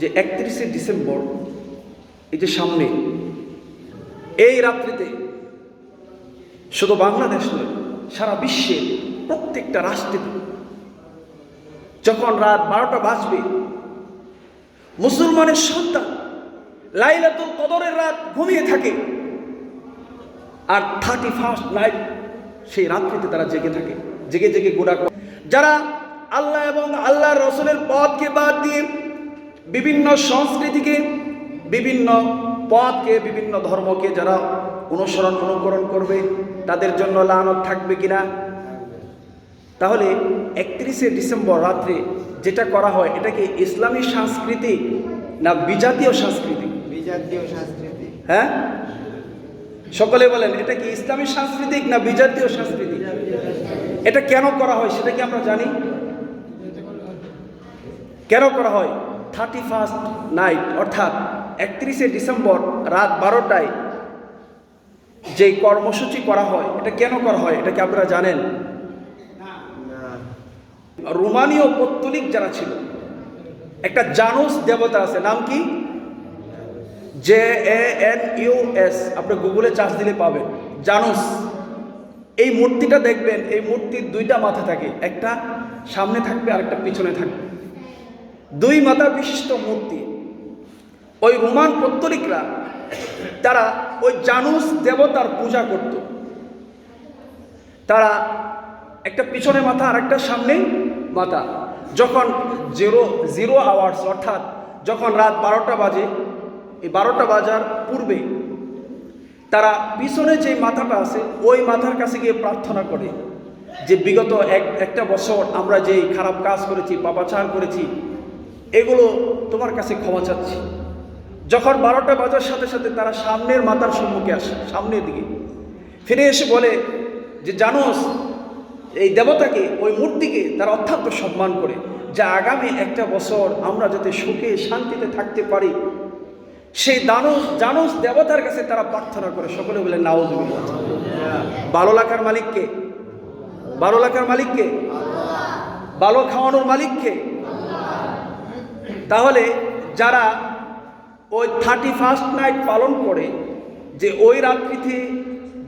যে একত্রিশে ডিসেম্বর, এই যে সামনে, এই রাত্রিতে শুধু বাংলাদেশ নয়, সারা বিশ্বের প্রত্যেকটা রাষ্ট্রে যখন রাত বারোটা বাজবে, মুসলমানের সন্তান লাইলাতুল কদরের রাত ঘুমিয়ে থাকে আর থার্টি ফার্স্ট নাইট সেই রাত্রিতে তারা জেগে থাকে, জেগে জেগে গোড়া। যারা আল্লাহ এবং আল্লাহর রসুলের পথকে বাদ দিয়ে বিভিন্ন সংস্কৃতিকে বিভিন্ন পথকে বিভিন্ন ধর্মকে যারা অনুসরণ অনুকরণ করবে তাদের জন্য লানত থাকবে কিনা? তাহলে একত্রিশে ডিসেম্বর রাত্রে যেটা করা হয় এটা কি ইসলামী সংস্কৃতি না বিজাতীয় সংস্কৃতি বিজাতীয় সংস্কৃতি হ্যাঁ? সকলে বলেন এটা কি ইসলামী সাংস্কৃতিক না বিজাতীয় সাংস্কৃতিক? এটা কেন করা হয় সেটা কি আমরা জানি? কেন করা হয়? থার্টি ফার্স্ট নাইট অর্থাৎ একত্রিশে ডিসেম্বর রাত বারোটায় যে কর্মসূচি করা হয় এটা কেন করা হয় এটা কি আপনারা জানেন? রোমানীয় পত্তলিক যারা ছিল একটা জানুস দেবতা আছে নাম কি? J A N U S আপনি গুগলে চার্জ দিলে পাবেন জানুস। এই মূর্তিটা দেখবেন এই মূর্তির দুইটা মাথা থাকে একটা সামনে থাকবে আর একটা পিছনে থাকবে। দুই মাথা বিশিষ্ট মূর্তি। ওই রোমান পত্তলিকরা তারা ওই জানুস দেবতার পূজা করত। তারা একটা পিছনে মাথা আর একটা সামনে মাথা। যখন জিরো জিরো আওয়ার্স অর্থাৎ যখন রাত বারোটা বাজে, এই বারোটা বাজার পূর্বে তারা পিছনে যে মাথাটা আছে, ওই মাথার কাছে গিয়ে প্রার্থনা করে যে, বিগত এক, একটা বছর আমরা যেই খারাপ কাজ করেছি, পাপাচার করেছি এগুলো তোমার কাছে ক্ষমা চাচ্ছি। যখন বারোটা বাজার সাথে সাথে তারা সামনের মাথার সম্মুখে আসে, সামনের দিকে। ফিরে এসে বলে যে, জানোস, এই দেবতাকে, ওই মূর্তিকে তারা অত্যন্ত সম্মান করে। যে আগামী একটা বছর আমরা যাতে সুখে, শান্তিতে থাকতে পারি। সেই দানস, জানস দেবতার কাছে তারা প্রার্থনা করে। সকলে বলে নাওজ বারো লাখের মালিককে, বারো লাখের মালিককে বালো খাওয়ানোর মালিককে তাহলে যারা ওই থার্টি ফার্স্ট নাইট পালন করে যে ওই রাত্রিতে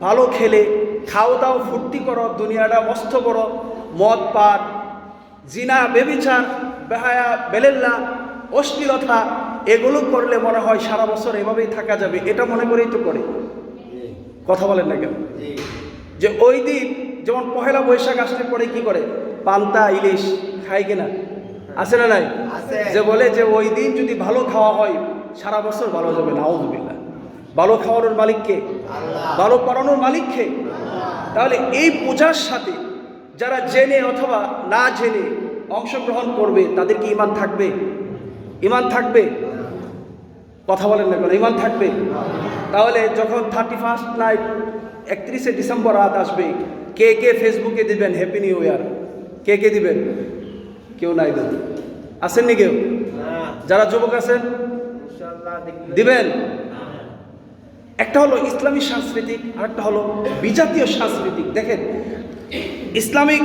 ভালো খেলে খাও দাও ফুর্তি করো দুনিয়াটা মস্ত করো মদ পান জিনা বেবিচার বেহায়া বেলেল্লা অশ্লীলতা এগুলো করলে মনে হয় সারা বছর এভাবেই থাকা যাবে। এটা মনে করেই তো করে। কথা বলেন না কেন? যে ওই দিন যেমন পহেলা বৈশাখ আসলে পরে কি করে? পান্তা ইলিশ খায় কিনা? আছে না নাই? যে বলে যে ওই দিন যদি ভালো খাওয়া হয় সারা বছর ভালো যাবে না নাউজুবিল্লাহ। ভালো খাওয়ানোর মালিককে ভালো পড়ানোর মালিককে তাহলে এই পূজার সাথে যারা জেনে অথবা না জেনে অংশগ্রহণ করবে তাদের কি ইমান থাকবে? ইমান থাকবে? কথা বলেন না কেন ইমান থাকবে? তাহলে যখন থার্টি ফার্স্ট নাইট একত্রিশে ডিসেম্বর রাত আসবে কে কে ফেসবুকে দিবেন? হ্যাপি নিউ ইয়ার কে কে দিবেন? কেউ নাই দেন আসেননি কেউ? যারা যুবক আছেন, দিবেন? একটা হলো ইসলামী সাংস্কৃতিক আর একটা হলো বিজাতীয় সাংস্কৃতিক। দেখেন, ইসলামিক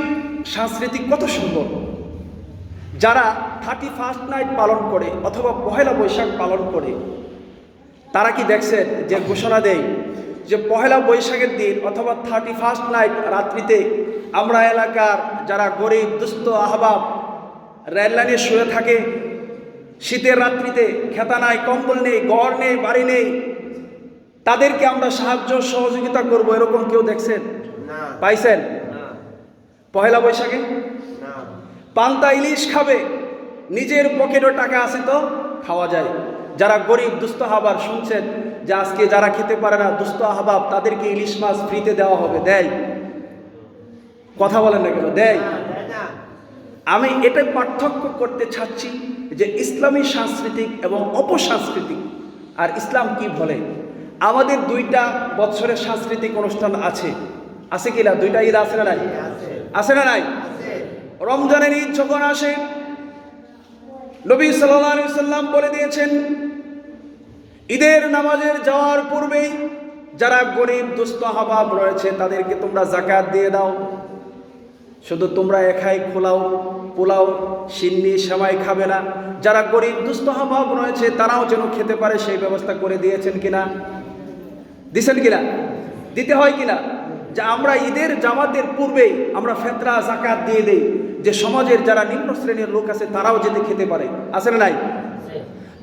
সাংস্কৃতিক কত সুন্দর। যারা থার্টি ফার্স্ট নাইট পালন করে অথবা পহেলা বৈশাখ পালন করে, তারা কি দেখছেন যে ঘোষণা দেয় যে পহেলা বৈশাখের দিন অথবা থার্টি ফার্স্ট নাইট রাত্রিতে আমরা এলাকার যারা গরিব, দুস্থ, আহবাব রেললাইনে শুয়ে থাকে। শীতের রাত্রিতে খেতা নাই কম্বল নেই ঘর নেই বাড়ি নেই। তাদেরকে আমরা সাহায্য সহযোগিতা করব এরকম কেউ দেখছেন? পাইছেন? পহেলা বৈশাখে? পান্তা ইলিশ খাবে নিজের পকেটও টাকা আছে তো খাওয়া যায়। যারা গরিব দুস্থ আহবাব শুনছেন যে আজকে যারা খেতে পারে না দুস্থ আহবাব তাদেরকে ইলিশ মাছ ফ্রিতে দেওয়া হবে। দেয়। কথা বলেন না কেন? দেয়। আমি এটাই পার্থক্য করতে চাচ্ছি যে ইসলামী সাংস্কৃতিক এবং অপসাংস্কৃতিক। আর ইসলাম কি বলে? আমাদের দুইটা বছরের সাংস্কৃতিক অনুষ্ঠান আছে। আছে কি না? দুইটা ঈদ আছে না নাই? আছে না নাই? রমজানের ঈদ যখন আসে, নবী সাল্লাম বলে দিয়েছেন, ঈদের নামাজের যাওয়ার পূর্বেই যারা গরিব, দুস্থ, হাবাব রয়েছে, তাদেরকে তোমরা জাকাত দিয়ে দাও। শুধু তোমরা একাই খোলাও, পোলাও, সিন্নি, সেমাই খাবে না। যারা গরিব দুস্থভাব রয়েছে, তারাও যেন খেতে পারে সেই ব্যবস্থা করে দিয়েছেন কিনা? দিছেন কিনা? দিতে হয় কিনা? যে আমরা ঈদের জামাতের পূর্বেই আমরা ফেতরা জাকাত দিয়ে দেই। যে সমাজের যারা নিম্ন শ্রেণির লোক আছে, তারাও যেতে খেতে পারে। আছে না নাই?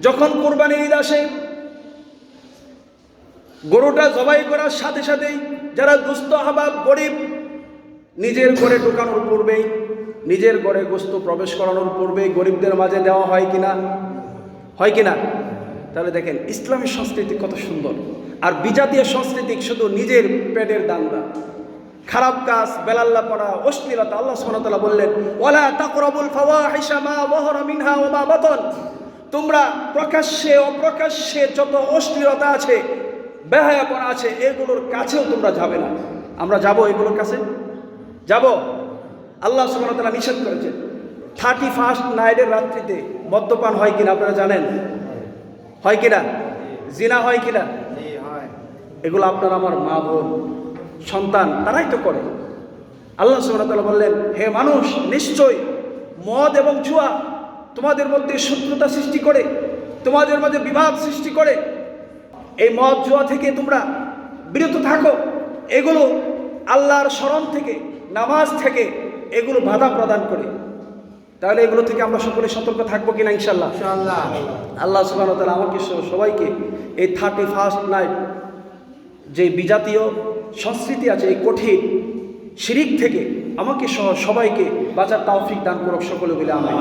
যখন কোরবানির ঈদ আসে, গরুটা জবাই করার সাথে সাথেই যারা দুস্থ হাবাব গরিব নিজের ঘরে ঢোকানোর পূর্বেই, নিজের ঘরে গোস্ত প্রবেশ করানোর পূর্বেই গরিবদের মাঝে দেওয়া হয় কিনা? হয় কিনা? তাহলে দেখেন, ইসলামী সংস্কৃতি কত সুন্দর। আর বিজাতীয় সংস্কৃতি শুধু নিজের পেটের দান্দা। খারাপ কাজ, বেলাল্লা পড়া, অশ্লীলতা, আল্লাহ সুবহানাহু বললেন, ওয়ালা তাকরাবুল ফাওয়াহিশা মা যাহারা মিনহা ওয়া মা তোমরা প্রকাশ্যে, অপ্রকাশ্যে যত অশ্লীলতা আছে, বেহায়াপনা আছে, এগুলোর কাছেও তোমরা যাবে না। আমরা যাব এগুলোর কাছে? যাব। আল্লাহ ওয়া নিষেধ করেছেন। থার্টি ফার্স্ট নাইটের রাত্রিতে মদ্যপান হয় কিনা আপনারা জানেন? হয় কিনা? জিনা হয় কিনা? জি হয়। এগুলো আপনার আমার মা বোন সন্তান তারাই তো করে। আল্লাহ সুবহানাহু বললেন হে মানুষ নিশ্চয় মদ এবং জুয়া তোমাদের মধ্যে শত্রুতা সৃষ্টি করে তোমাদের মধ্যে বিবাদ সৃষ্টি করে। এই মদ জুয়া থেকে তোমরা বিরত থাকো। এগুলো আল্লাহর স্মরণ থেকে নামাজ থেকে এগুলো বাধা প্রদান করে। তাহলে এগুলো থেকে আমরা সকলে সতর্ক থাকব কিনা ইনশাল্লাহ আল্লাহ সুবাহ আমাকে সবাইকে এই থার্টি ফার্স্ট নাইট যে বিজাতীয় সংস্কৃতি আছে এই কঠিন শিরিক থেকে আমাকে সহ সবাইকে বাঁচার তাওফিক দান করুক সকলে বলে আমি